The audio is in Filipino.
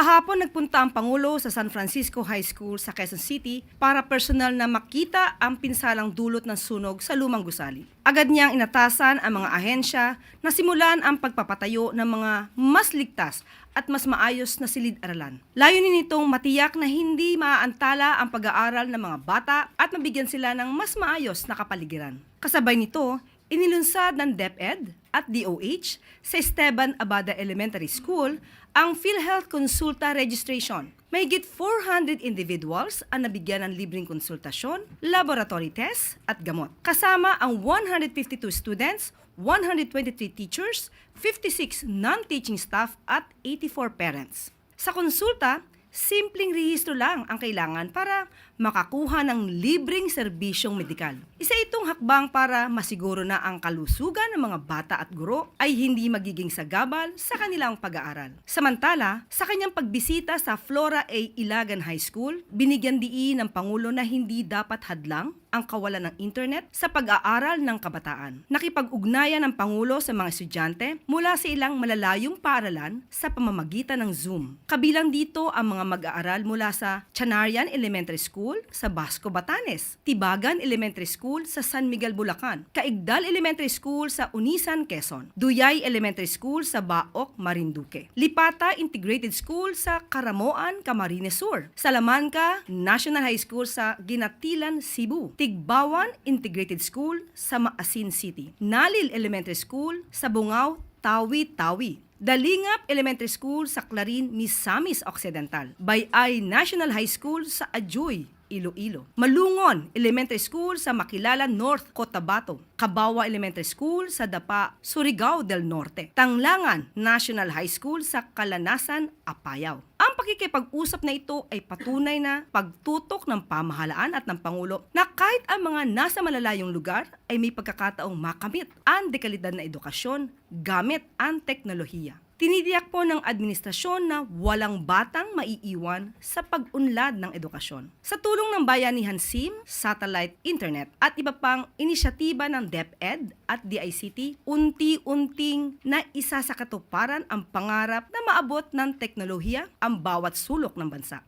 Kahapon nagpunta ang Pangulo sa San Francisco High School sa Quezon City para personal na makita ang pinsalang dulot ng sunog sa lumang gusali. Agad niyang inatasan ang mga ahensya na simulan ang pagpapatayo ng mga mas ligtas at mas maayos na silid-aralan. Layunin nitong matiyak na hindi maaantala ang pag-aaral ng mga bata at mabigyan sila ng mas maayos na kapaligiran. Kasabay nito, inilunsad ng DepEd at DOH sa Esteban Abada Elementary School ang PhilHealth Consulta Registration. May git 400 individuals ang nabigyan ng libreng konsultasyon, laboratory tests at gamot. Kasama ang 152 students, 123 teachers, 56 non-teaching staff at 84 parents. Sa konsulta, simpleng rehistro lang ang kailangan para makakuha ng libreng serbisyong medikal. Isa itong hakbang para masiguro na ang kalusugan ng mga bata at guro ay hindi magiging sagabal sa kanilang pag-aaral. Samantala, sa kanyang pagbisita sa Flora A. Ilagan High School, binigyan diin ng Pangulo na hindi dapat hadlang ang kawalan ng internet sa pag-aaral ng kabataan. Nakipag-ugnayan ng Pangulo sa mga estudyante mula sa ilang malalayong paaralan sa pamamagitan ng Zoom. Kabilang dito ang mga mag-aaral mula sa Chanarian Elementary School sa Basco, Batanes, Tibagan Elementary School sa San Miguel, Bulacan, Kaigdal Elementary School sa Unisan, Quezon, Duyay Elementary School sa Baok, Marinduque, Lipata Integrated School sa Karamoan, Camarines Sur, Salamanca National High School sa Ginatilan, Cebu, Tigbawan Integrated School sa Maasin City, Nalil Elementary School sa Bungaw, Tawi-Tawi, Dalingap Elementary School sa Clarin, Misamis Occidental, Bayay National High School sa Ajoy, Iloilo. Malungon Elementary School sa Makilala North, Cotabato. Kabawa Elementary School sa Dapa, Surigao del Norte. Tanglangan National High School sa Kalanasan, Apayao. Pakikipag-usap na ito ay patunay na pagtutok ng pamahalaan at ng Pangulo na kahit ang mga nasa malalayong lugar ay may pagkakataong makamit ang dekalidad na edukasyon gamit ang teknolohiya. Tinidiyak po ng administrasyon na walang batang maiiwan sa pag-unlad ng edukasyon. Sa tulong ng Bayanihan SIM, Satellite Internet at iba pang inisyatiba ng DepEd at DICT, unti-unting na isa sa katuparan ang pangarap na maabot ng teknolohiya ang bawat sulok ng bansa.